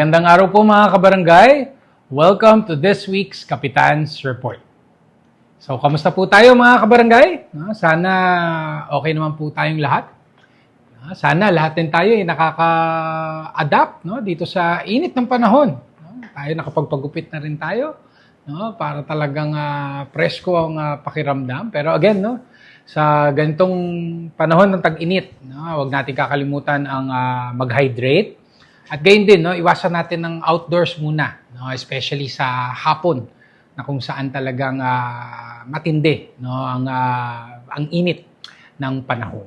Magandang araw po mga kabarangay. Welcome to this week's Kapitan's Report. So, kamusta po tayo mga kabarangay? No, Sana okay naman po tayong lahat. No, Sana lahat din tayo ay nakaka-adapt no, dito sa init ng panahon. No, tayo nakapagpagupit na rin tayo no, para talagang ah, presko ang ah, pakiramdam. Pero again, no, sa ganitong panahon ng tag-init, no, huwag natin kakalimutan ang ah, mag-hydrate. At gayon din, no, iwasan natin ng outdoors muna, no, especially sa hapon na kung saan talagang ah, matindi no, ang, ah, ang init ng panahon.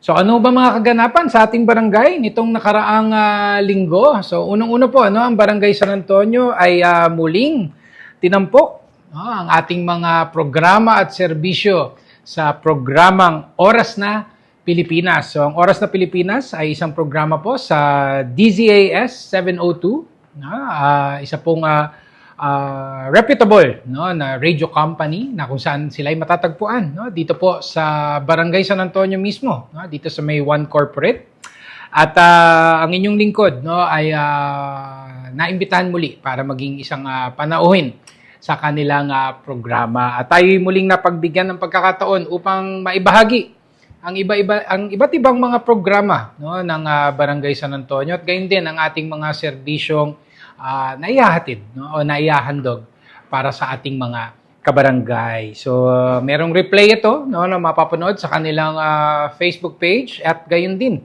So ano ba mga kaganapan sa ating barangay nitong nakaraang ah, linggo? So unang-una po, ano, ang barangay San Antonio ay ah, muling tinampok no, ang ating mga programa at serbisyo sa programang Oras na Pilipinas. So ang Oras na Pilipinas ay isang programa po sa DZAS 702, no, ah, isa pong ah, ah, reputable no, na radio company na kung saan sila ay matatagpuan no, dito po sa Barangay San Antonio mismo, no, dito sa may One Corporate. At ah, ang inyong lingkod no, ay ah, naimbitahan muli para maging isang ah, panauhin sa kanilang ah, programa. At tayo muling napagbigyan ng pagkakataon upang maibahagi ang iba-iba ang iba't ibang mga programa no ng ah, Barangay San Antonio at gayon din ang ating mga serbisyong uh, naihahatid no o naihahandog para sa ating mga kabarangay. So ah, merong replay ito no na mapapanood sa kanilang ah, Facebook page at gayon din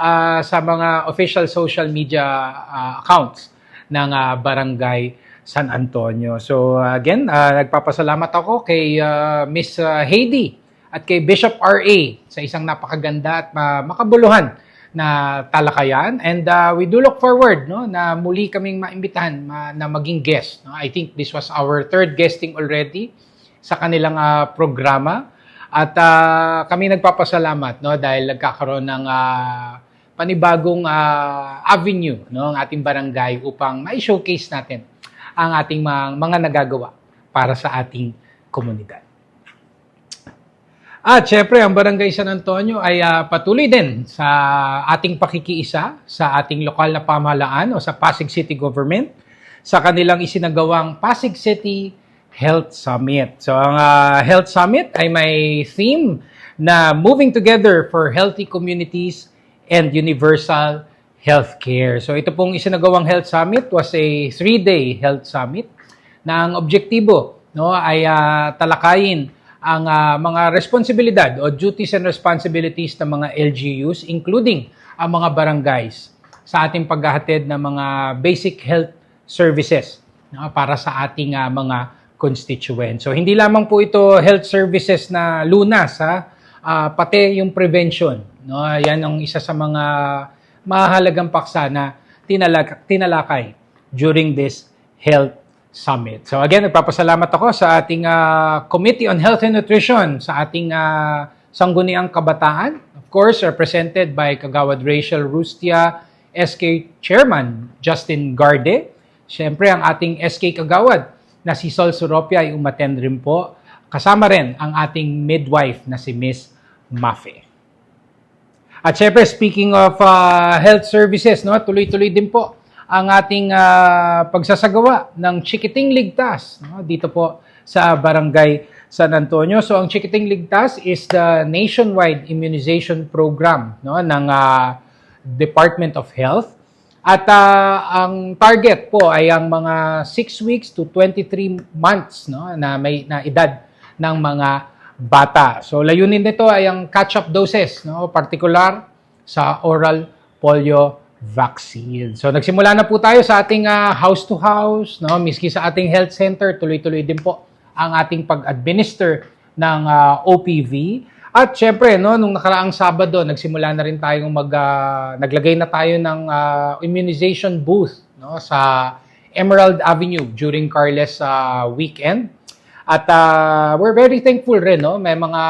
ah, sa mga official social media ah, accounts ng ah, Barangay San Antonio. So again, ah, nagpapasalamat ako kay ah, Miss ah, Heidi at kay Bishop RA sa isang napakaganda at ma- makabuluhan na talakayan. And uh, we do look forward no, na muli kaming maimbitahan ma- na maging guest. No? I think this was our third guesting already sa kanilang uh, programa. At uh, kami nagpapasalamat no, dahil nagkakaroon ng uh, panibagong uh, avenue no, ang ating barangay upang ma-showcase natin ang ating mga, mga nagagawa para sa ating komunidad. At syempre, ang Barangay San Antonio ay ah, patuloy din sa ating pakikiisa sa ating lokal na pamahalaan o sa Pasig City Government sa kanilang isinagawang Pasig City Health Summit. So ang ah, Health Summit ay may theme na Moving Together for Healthy Communities and Universal Healthcare. So ito pong isinagawang Health Summit was a three-day health summit na ang objektibo no, ay ah, talakayin ang ah, mga responsibilidad o duties and responsibilities ng mga LGUs, including ang mga barangays sa ating paghahatid ng mga basic health services no, para sa ating ah, mga constituents. So hindi lamang po ito health services na lunas, ha? Ah, pati yung prevention. No? Yan ang isa sa mga mahalagang paksa na tinalak- tinalakay during this health Summit. So again, nagpapasalamat ako sa ating ah, Committee on Health and Nutrition, sa ating ah, Sangguniang Kabataan, of course, represented by Kagawad Rachel Rustia, SK Chairman Justin Garde. Siyempre, ang ating SK Kagawad na si Sol Suropia ay umattend rin po. Kasama rin ang ating midwife na si Miss Mafe. At syempre, speaking of ah, health services, no, tuloy-tuloy din po ang ating ah, pagsasagawa ng Chikiting Ligtas no, dito po sa Barangay San Antonio. So ang Chikiting Ligtas is the nationwide immunization program no, ng ah, Department of Health. At ah, ang target po ay ang mga 6 weeks to 23 months no, na may na edad ng mga bata. So layunin nito ay ang catch-up doses, no, particular sa oral polio vaccine. So nagsimula na po tayo sa ating ah, house to house, no, miski sa ating health center, tuloy-tuloy din po ang ating pag-administer ng ah, OPV. At syempre, no, nung nakaraang Sabado, nagsimula na rin tayong mag ah, naglagay na tayo ng ah, immunization booth, no, sa Emerald Avenue during Carles ah, weekend. At ah, we're very thankful rin, no? May mga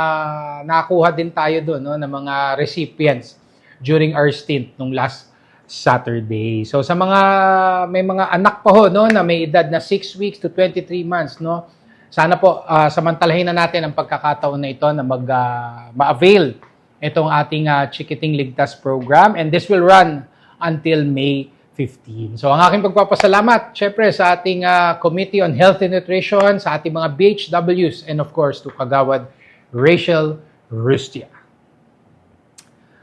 nakuha din tayo doon, no, ng mga recipients during our stint nung last Saturday. So sa mga may mga anak pa ho, no, na may edad na 6 weeks to 23 months, no. Sana po ah, samantalahin na natin ang pagkakataon na ito na mag ah, ma-avail itong ating ah, Chikiting Ligtas program and this will run until May 15. So ang aking pagpapasalamat, syempre sa ating ah, Committee on Health and Nutrition, sa ating mga BHWs, and of course to Kagawad Rachel Rustia.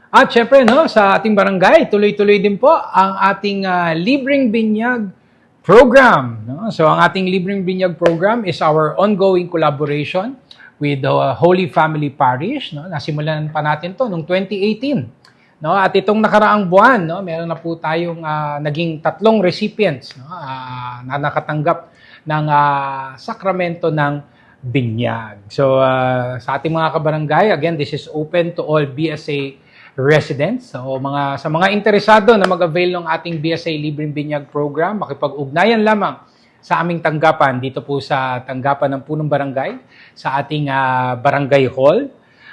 At syempre, no, sa ating barangay, tuloy-tuloy din po ang ating ah, libreng binyag program. No? So ang ating libreng binyag program is our ongoing collaboration with the Holy Family Parish. No? Nasimulan pa natin to noong 2018. No? At itong nakaraang buwan, no, meron na po tayong ah, naging tatlong recipients no, ah, na nakatanggap ng ah, sakramento ng binyag. So ah, sa ating mga kabarangay, again, this is open to all BSA residents. So mga sa mga interesado na mag-avail ng ating BSA Libreng Binyag program, makipag-ugnayan lamang sa aming tanggapan dito po sa tanggapan ng Punong Barangay sa ating ah, barangay hall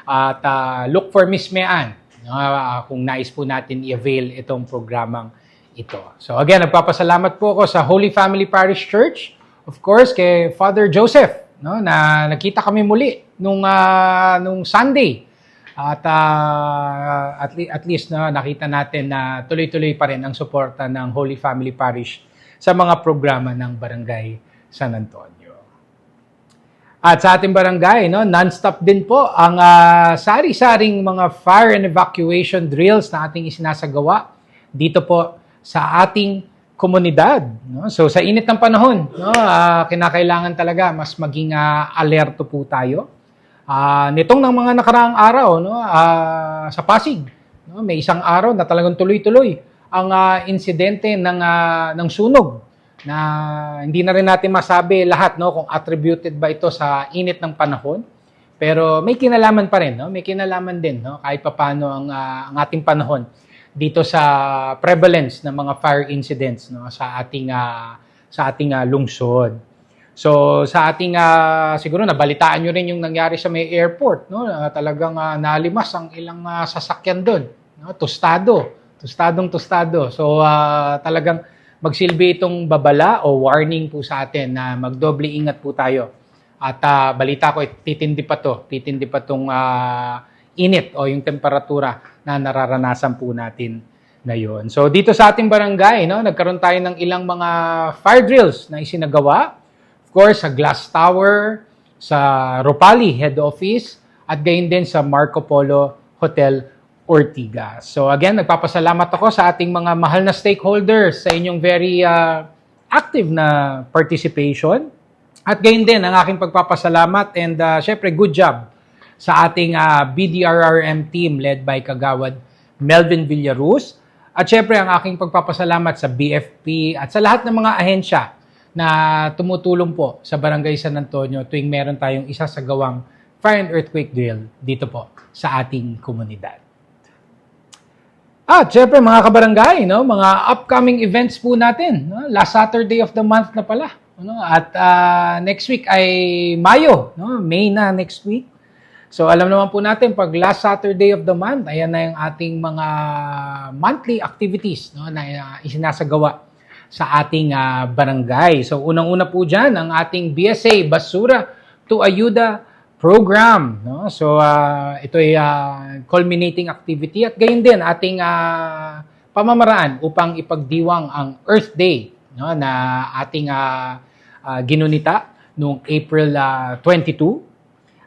at ah, look for Miss Mean ah, kung nais po natin i-avail itong programang ito. So again, nagpapasalamat po ako sa Holy Family Parish Church, of course kay Father Joseph, no, na nakita kami muli nung ah, nung Sunday. At ah, at, le- at least na nakita natin na tuloy-tuloy pa rin ang suporta ng Holy Family Parish sa mga programa ng Barangay San Antonio. At sa ating barangay, no, non-stop din po ang ah, sari-saring mga fire and evacuation drills na ating isinasagawa dito po sa ating komunidad. No? So sa init ng panahon, no, ah, kinakailangan talaga mas maging ah, alerto po tayo. Ah, nitong ng mga nakaraang araw no, ah, sa Pasig, no, may isang araw na talagang tuloy-tuloy ang ah, insidente ng ah, ng sunog na hindi na rin natin masabi lahat no kung attributed ba ito sa init ng panahon. Pero may kinalaman pa rin, no? May kinalaman din, no? Kahit papaano ang ah, ang ating panahon dito sa prevalence ng mga fire incidents, no? Sa ating ah, sa ating ah, lungsod. So sa ating ah, siguro nabalitaan nyo rin yung nangyari sa may airport, no? Na talagang ah, nalimas ang ilang ah, sasakyan doon, no? Tostado, tostadong tostado. So ah, talagang magsilbi itong babala o warning po sa atin na magdoble ingat po tayo. At ah, balita ko, titindi pa to, titindi pa tong ah, init o yung temperatura na nararanasan po natin ngayon. So dito sa ating barangay, no, nagkaroon tayo ng ilang mga fire drills na isinagawa. Course, sa Glass Tower, sa Ropali Head Office, at gayon din sa Marco Polo Hotel Ortigas. So again, nagpapasalamat ako sa ating mga mahal na stakeholders sa inyong very ah, active na participation. At gayon din ang aking pagpapasalamat and uh, syempre good job sa ating ah, BDRRM team led by Kagawad Melvin Villaruz. At syempre ang aking pagpapasalamat sa BFP at sa lahat ng mga ahensya na tumutulong po sa Barangay San Antonio tuwing meron tayong isa sa gawang fire and earthquake drill dito po sa ating komunidad. At syempre mga kabarangay, no, mga upcoming events po natin. No? Last Saturday of the month na pala. Ano? At ah, next week ay Mayo, no? May na next week. So alam naman po natin, pag last Saturday of the month, ayan na yung ating mga monthly activities no, na ah, isinasagawa sa ating ah, barangay. So unang-una po dyan, ang ating BSA Basura to Ayuda program. No? So ah, ito ay ah, culminating activity at gayon din ating ah, pamamaraan upang ipagdiwang ang Earth Day no, na ating ah, ah, ginunita noong April ah, 22.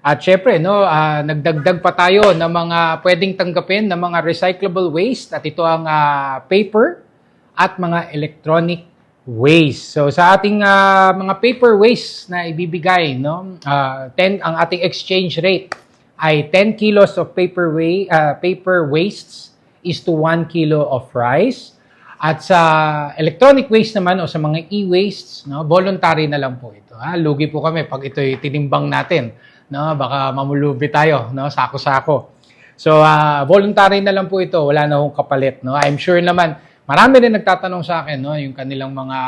At syempre, no, ah, nagdagdag pa tayo ng mga pwedeng tanggapin ng mga recyclable waste at ito ang ah, paper at mga electronic waste. So sa ating ah, mga paper waste na ibibigay, no, ah, 10 ang ating exchange rate ay 10 kilos of paper wa- ah, paper wastes is to 1 kilo of rice. At sa electronic waste naman o sa mga e-wastes, no, voluntary na lang po ito. Ha? Lugi po kami pag ito'y tinimbang natin. No, baka mamulubi tayo, no, sako-sako. So, ah, voluntary na lang po ito. Wala na hong kapalit. No? I'm sure naman, marami rin nagtatanong sa akin, no, yung kanilang mga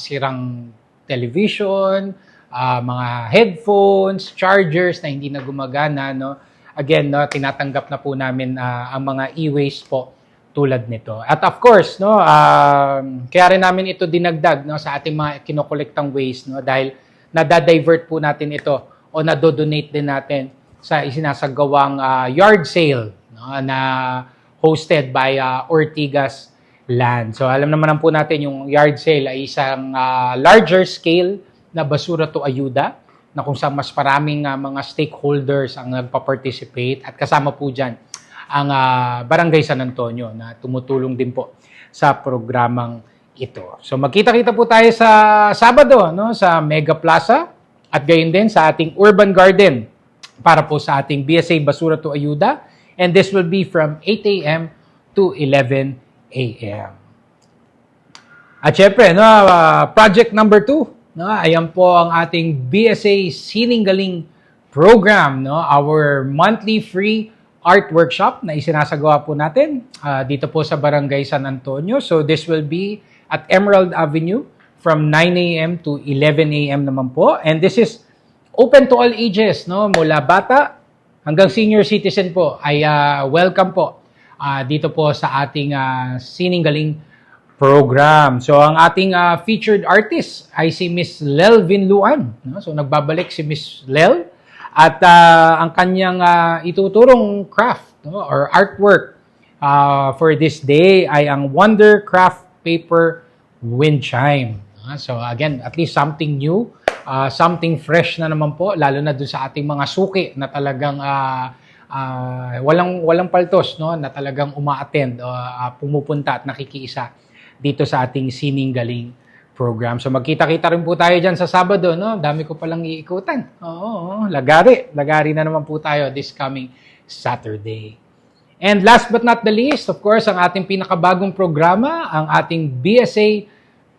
sirang television, ah, mga headphones, chargers na hindi na gumagana. No? Again, no, tinatanggap na po namin ah, ang mga e-waste po tulad nito. At of course, no, um, kaya rin namin ito dinagdag no, sa ating mga kinokolektang waste no, dahil nadadivert po natin ito o nadodonate din natin sa isinasagawang ah, yard sale no, na hosted by ah, Ortigas land. So alam naman po natin yung yard sale ay isang ah, larger scale na basura to ayuda na kung saan mas maraming ah, mga stakeholders ang nagpa-participate at kasama po dyan ang ah, Barangay San Antonio na tumutulong din po sa programang ito. So magkita-kita po tayo sa Sabado no sa Mega Plaza at gayon din sa ating Urban Garden para po sa ating BSA Basura to Ayuda and this will be from 8 a.m. to 11 a.m. At syempre, no, ah, project number two, no, ayan po ang ating BSA Sining Galing program, no, our monthly free art workshop na isinasagawa po natin ah, dito po sa Barangay San Antonio. So this will be at Emerald Avenue from 9 a.m. to 11 a.m. naman po. And this is open to all ages, no, mula bata hanggang senior citizen po ay ah, welcome po ah, dito po sa ating uh, Sining Galing program. So ang ating ah, featured artist ay si Miss Lel Vinluan. No? So nagbabalik si Miss Lel at ah, ang kanyang ah, ituturong craft no? or artwork ah, for this day ay ang Wonder Craft Paper Wind Chime. Ah, So again, at least something new, ah, something fresh na naman po, lalo na doon sa ating mga suki na talagang ah, ah, walang walang paltos no na talagang uma-attend ah, pumupunta at nakikiisa dito sa ating Sining Galing program. So magkita-kita rin po tayo diyan sa Sabado no. Dami ko palang iikutan. Oo, oo, lagari. Lagari na naman po tayo this coming Saturday. And last but not the least, of course, ang ating pinakabagong programa, ang ating BSA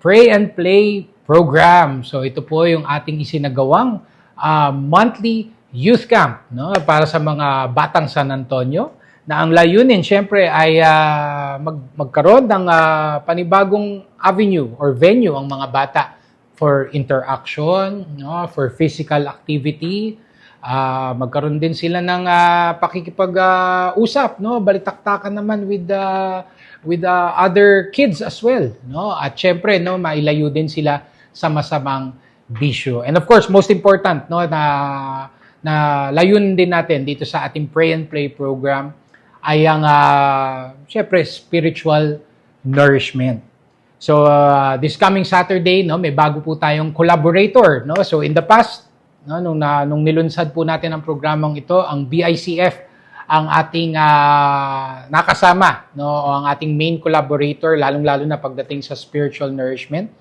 Pray and Play program. So ito po yung ating isinagawang ah, monthly youth camp no para sa mga batang San Antonio na ang layunin syempre ay ah, mag, magkaroon ng ah, panibagong avenue or venue ang mga bata for interaction, no, for physical activity, Ah, magkaroon din sila ng ah, pakikipag-usap, no? Balitaktakan naman with the with the other kids as well, no? At syempre, no, mailayo din sila sa masamang bisyo. And of course, most important, no, na na layunin din natin dito sa ating Pray and Play program ay ang ah, syempre spiritual nourishment. So uh, this coming Saturday, no, may bago po tayong collaborator, no. So in the past, no, nung na, nung nilunsad po natin ang programang ito, ang BICF ang ating ah, nakasama, no, o ang ating main collaborator lalong-lalo na pagdating sa spiritual nourishment.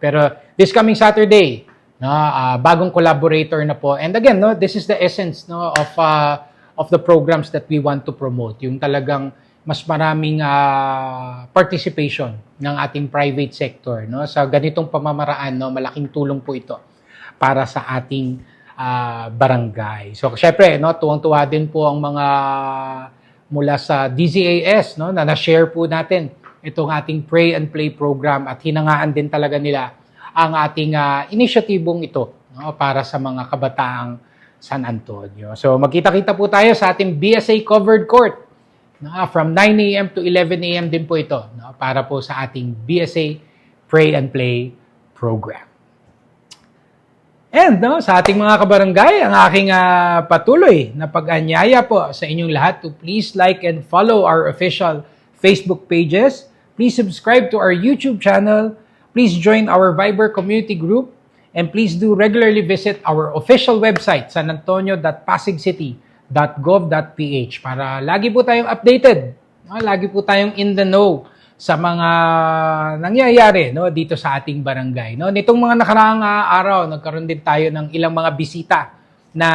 Pero this coming Saturday, no, ah, bagong collaborator na po. And again, no, this is the essence no of ah, of the programs that we want to promote. Yung talagang mas maraming ah, participation ng ating private sector no sa ganitong pamamaraan no malaking tulong po ito para sa ating ah, barangay. So syempre no tuwang-tuwa din po ang mga mula sa DZAS no na na-share po natin itong ating Pray and Play program at hinangaan din talaga nila ang ating ah, inisyatibong ito no para sa mga kabataang San Antonio. So magkita-kita po tayo sa ating BSA covered court no, from 9 a.m. to 11 a.m. din po ito no, para po sa ating BSA Pray and Play program. And no, sa ating mga kabarangay, ang aking ah, patuloy na pag-anyaya po sa inyong lahat to please like and follow our official Facebook pages. Please subscribe to our YouTube channel. Please join our Viber community group. And please do regularly visit our official website, sanantonio.pasigcity.gov.ph para lagi po tayong updated. no? Lagi po tayong in the know sa mga nangyayari no dito sa ating barangay no nitong mga nakaraang ah, araw nagkaroon din tayo ng ilang mga bisita na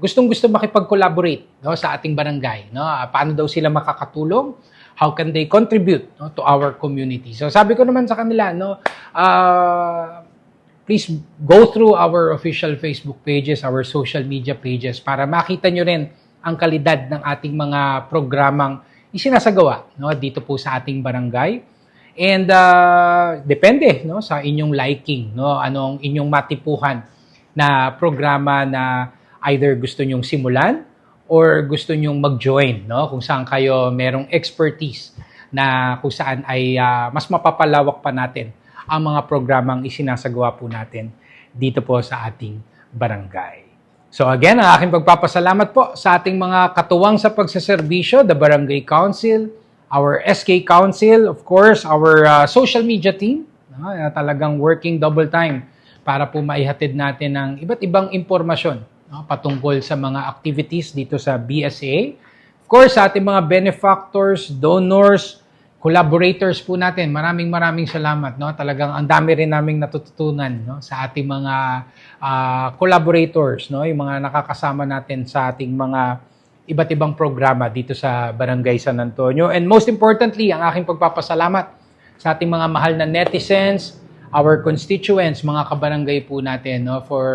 gustong-gusto makipag-collaborate no sa ating barangay no Ah, paano daw sila makakatulong how can they contribute no, to our community so sabi ko naman sa kanila no ah, please go through our official Facebook pages, our social media pages para makita nyo rin ang kalidad ng ating mga programang isinasagawa no, dito po sa ating barangay. And uh, depende no, sa inyong liking, no, anong inyong matipuhan na programa na either gusto nyong simulan or gusto nyong mag-join, no, kung saan kayo merong expertise na kung saan ay ah, mas mapapalawak pa natin ang mga programang isinasagawa po natin dito po sa ating barangay. So again, ang aking pagpapasalamat po sa ating mga katuwang sa pagsaserbisyo, the Barangay Council, our SK Council, of course, our uh, social media team, na talagang working double time para po maihatid natin ng iba't ibang impormasyon no, patungkol sa mga activities dito sa BSA. Of course, sa ating mga benefactors, donors, collaborators po natin, maraming maraming salamat. No? Talagang ang dami rin naming natututunan no? sa ating mga ah, collaborators, no? yung mga nakakasama natin sa ating mga iba't ibang programa dito sa Barangay San Antonio. And most importantly, ang aking pagpapasalamat sa ating mga mahal na netizens, our constituents, mga kabarangay po natin no for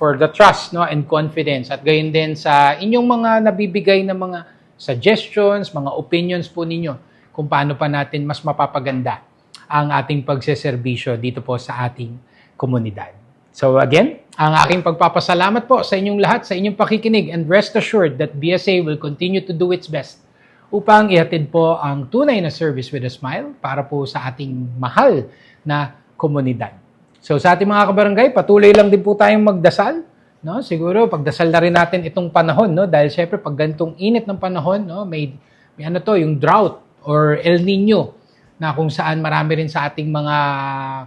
for the trust no and confidence at gayon din sa inyong mga nabibigay na mga suggestions, mga opinions po ninyo kung paano pa natin mas mapapaganda ang ating pagseserbisyo dito po sa ating komunidad. So again, ang aking pagpapasalamat po sa inyong lahat sa inyong pakikinig and rest assured that BSA will continue to do its best upang ihatid po ang tunay na service with a smile para po sa ating mahal na komunidad. So sa ating mga kabarangay, patuloy lang din po tayong magdasal. No? Siguro pagdasal na rin natin itong panahon no dahil syempre pag ganitong init ng panahon no may may ano to yung drought or El Nino na kung saan marami rin sa ating mga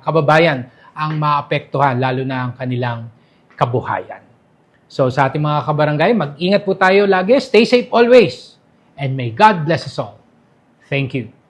kababayan ang maapektuhan lalo na ang kanilang kabuhayan. So sa ating mga kabarangay, mag-ingat po tayo lagi. Stay safe always. And may God bless us all. Thank you.